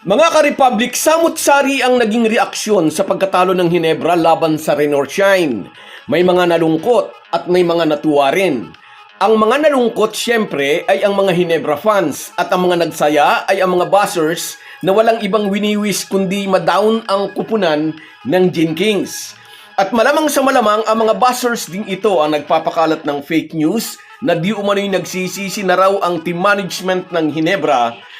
Mga ka-Republic, samot-sari ang naging reaksyon sa pagkatalo ng Hinebra laban sa Rain or Shine. May mga nalungkot at may mga natuwa rin. Ang mga nalungkot siyempre ay ang mga Hinebra fans at ang mga nagsaya ay ang mga buzzers na walang ibang winiwis kundi madown ang kupunan ng Gin Kings. At malamang sa malamang ang mga buzzers din ito ang nagpapakalat ng fake news na di umano'y nagsisisi na raw ang team management ng Hinebra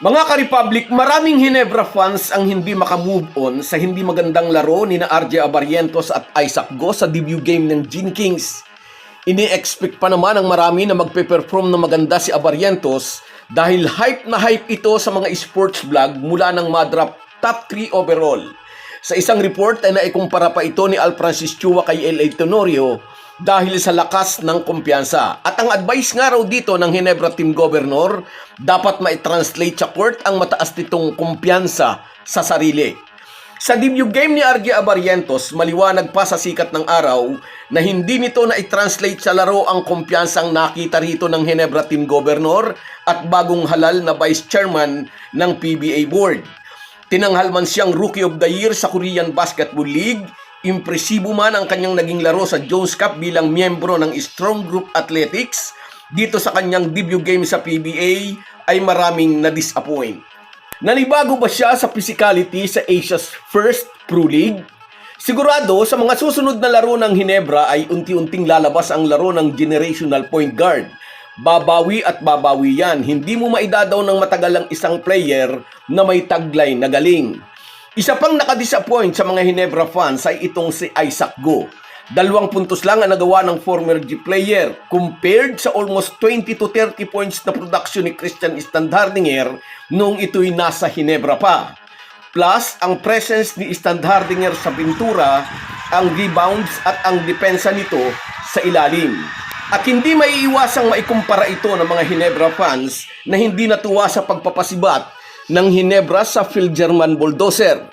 Mga ka-Republic, maraming Hinebra fans ang hindi makamove on sa hindi magandang laro ni na RJ Abarientos at Isaac Go sa debut game ng Gin Kings. Ini-expect pa naman ng marami na magpe-perform na maganda si Abarientos dahil hype na hype ito sa mga sports vlog mula ng madrop top 3 overall. Sa isang report ay naikumpara pa ito ni Al Francis Chua kay L.A. Tenorio dahil sa lakas ng kumpiyansa. At ang advice nga raw dito ng Hinebra Team Governor, dapat ma-translate sa court ang mataas nitong kumpiyansa sa sarili. Sa debut game ni RJ Abarientos, maliwanag pa sa sikat ng araw na hindi nito na i-translate sa laro ang kumpiyansang nakita rito ng Hinebra Team Governor at bagong halal na Vice Chairman ng PBA Board. Tinanghal man siyang Rookie of the Year sa Korean Basketball League, impresibo man ang kanyang naging laro sa Jones Cup bilang miyembro ng Strong Group Athletics, dito sa kanyang debut game sa PBA ay maraming na-disappoint. Nanibago ba siya sa physicality sa Asia's first Pro League? Sigurado sa mga susunod na laro ng Hinebra ay unti-unting lalabas ang laro ng generational point guard. Babawi at babawi yan. Hindi mo maidadaw ng matagal ang isang player na may taglay na galing. Isa pang nakadisappoint sa mga Hinebra fans ay itong si Isaac Go. Dalawang puntos lang ang nagawa ng former G player compared sa almost 20 to 30 points na production ni Christian Standhardinger noong ito'y nasa Hinebra pa. Plus, ang presence ni Standhardinger sa pintura, ang rebounds at ang depensa nito sa ilalim. At hindi maiiwasang maikumpara ito ng mga Hinebra fans na hindi natuwa sa pagpapasibat ng Hinebra sa Phil German Bulldozer.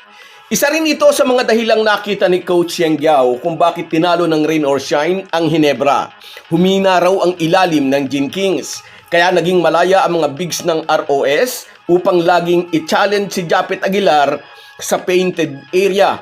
Isa rin ito sa mga dahilang nakita ni Coach Yang Giao kung bakit tinalo ng Rain or Shine ang Hinebra. Humina raw ang ilalim ng Gin Kings. Kaya naging malaya ang mga bigs ng ROS upang laging i-challenge si Japet Aguilar sa painted area.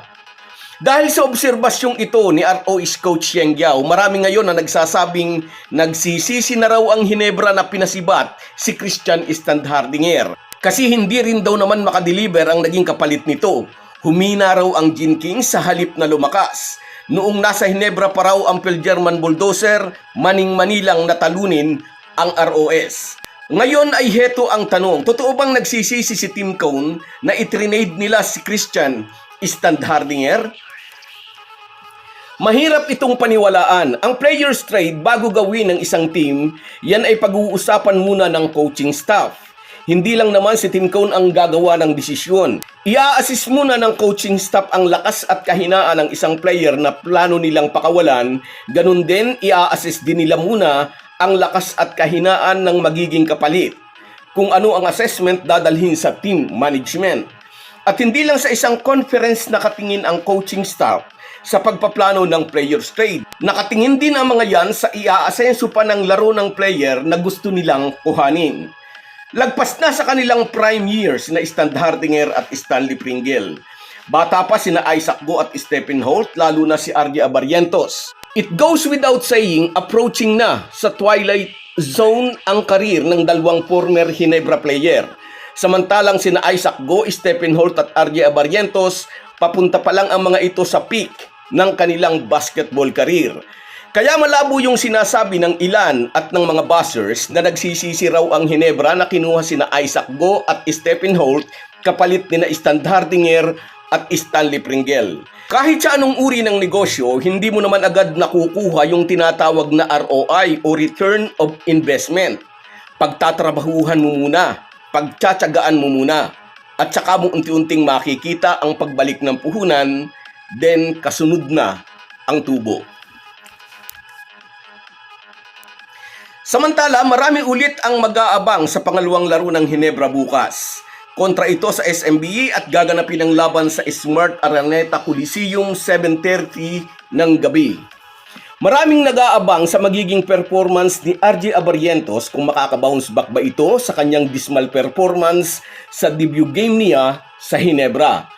Dahil sa obserbasyong ito ni ROS Coach Yang Giao, marami ngayon na nagsasabing nagsisisi na raw ang Hinebra na pinasibat si Christian Standhardinger. Kasi hindi rin daw naman makadeliver ang naging kapalit nito. Humina raw ang Gin King sa halip na lumakas. Noong nasa Hinebra pa raw ang German Bulldozer, maning-manilang natalunin ang ROS. Ngayon ay heto ang tanong, totoo bang nagsisisi si Tim Cone na itrinade nila si Christian Standhardinger? Mahirap itong paniwalaan. Ang players trade bago gawin ng isang team, yan ay pag-uusapan muna ng coaching staff. Hindi lang naman si Tim Cone ang gagawa ng desisyon. Ia-assist muna ng coaching staff ang lakas at kahinaan ng isang player na plano nilang pakawalan. Ganun din, ia-assist din nila muna ang lakas at kahinaan ng magiging kapalit. Kung ano ang assessment dadalhin sa team management. At hindi lang sa isang conference nakatingin ang coaching staff sa pagpaplano ng players trade. Nakatingin din ang mga yan sa ia-asenso pa ng laro ng player na gusto nilang kuhanin. Lagpas na sa kanilang prime years na Standhardinger at Stanley Pringle. Bata pa sina Isaac Go at Stephen Holt, lalo na si RJ Abarientos. It goes without saying, approaching na sa twilight zone ang karir ng dalawang former Hinebra player. Samantalang sina Isaac Go, Stephen Holt at RJ Abarientos, papunta pa lang ang mga ito sa peak ng kanilang basketball career. Kaya malabo yung sinasabi ng ilan at ng mga buzzers na nagsisisi raw ang Hinebra na kinuha sina Isaac Go at Stephen Holt kapalit ni na Standhardinger at Stanley Pringle. Kahit sa anong uri ng negosyo, hindi mo naman agad nakukuha yung tinatawag na ROI o Return of Investment. Pagtatrabahuhan mo muna, pagtsatsagaan mo muna, at saka mo unti-unting makikita ang pagbalik ng puhunan, then kasunod na ang tubo. Samantala, marami ulit ang mag-aabang sa pangalawang laro ng Hinebra bukas. Kontra ito sa SMBE at gaganapin ang laban sa Smart Araneta Coliseum 7.30 ng gabi. Maraming nag-aabang sa magiging performance ni RJ Abarientos kung makaka-bounce back ba ito sa kanyang dismal performance sa debut game niya sa Hinebra.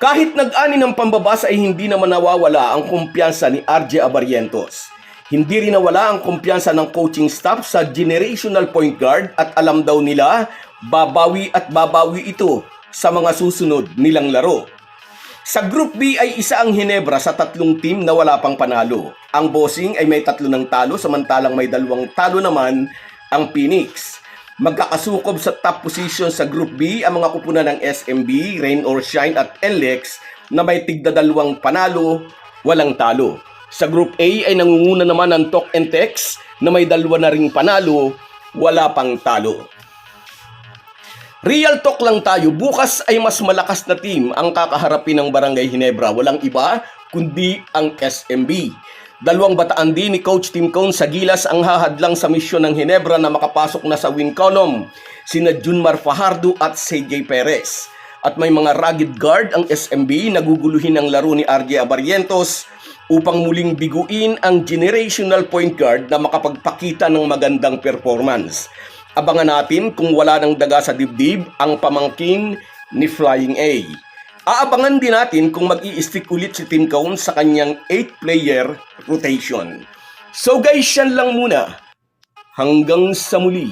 Kahit nag-ani ng pambabas ay hindi naman nawawala ang kumpiyansa ni RJ Abarientos. Hindi rin nawala ang kumpiyansa ng coaching staff sa generational point guard at alam daw nila babawi at babawi ito sa mga susunod nilang laro. Sa Group B ay isa ang Hinebra sa tatlong team na wala pang panalo. Ang Bossing ay may tatlo ng talo samantalang may dalawang talo naman ang Phoenix. Magkakasukob sa top position sa Group B ang mga kupunan ng SMB, Rain or Shine at LX na may tigda dalawang panalo, walang talo. Sa Group A ay nangunguna naman ang Talk and Text na may dalawa na ring panalo, wala pang talo. Real talk lang tayo, bukas ay mas malakas na team ang kakaharapin ng Barangay Hinebra. Walang iba kundi ang SMB. Dalawang bataan din ni Coach Tim Cone sa gilas ang hahadlang sa misyon ng Hinebra na makapasok na sa win column. Sina Junmar Fajardo at CJ Perez. At may mga rugged guard ang SMB naguguluhin ang laro ni RJ Abarientos upang muling biguin ang generational point guard na makapagpakita ng magandang performance. Abangan natin kung wala ng daga sa dibdib ang pamangkin ni Flying A. Aabangan din natin kung mag stick ulit si Tim Cone sa kanyang 8-player rotation. So guys, yan lang muna. Hanggang sa muli.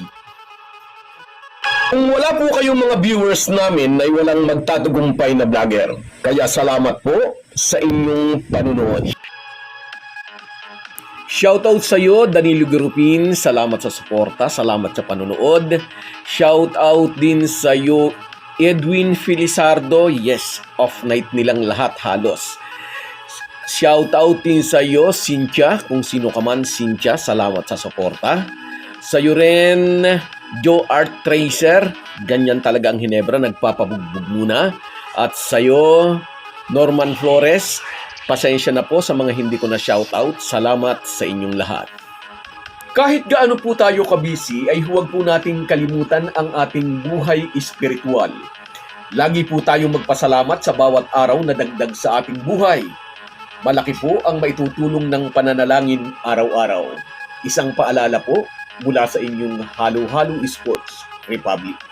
Kung wala po kayong mga viewers namin ay walang magtatagumpay na vlogger. Kaya salamat po sa inyong panunood. Shoutout sa iyo, Danilo Grupin. Salamat sa suporta, salamat sa panonood. Shoutout din sa iyo, Edwin Felizardo. Yes, off night nilang lahat halos. Shoutout din sa iyo, Cynthia. Kung sino ka man, Cynthia, salamat sa suporta. Sa iyo rin, Joe Art Tracer. Ganyan talaga ang Hinebra, nagpapabugbog muna. At sa iyo, Norman Flores. Pasensya na po sa mga hindi ko na shoutout. Salamat sa inyong lahat. Kahit gaano po tayo kabisi, ay huwag po nating kalimutan ang ating buhay espiritual. Lagi po tayong magpasalamat sa bawat araw na dagdag sa ating buhay. Malaki po ang maitutulong ng pananalangin araw-araw. Isang paalala po mula sa inyong Halo Halo Sports Republic.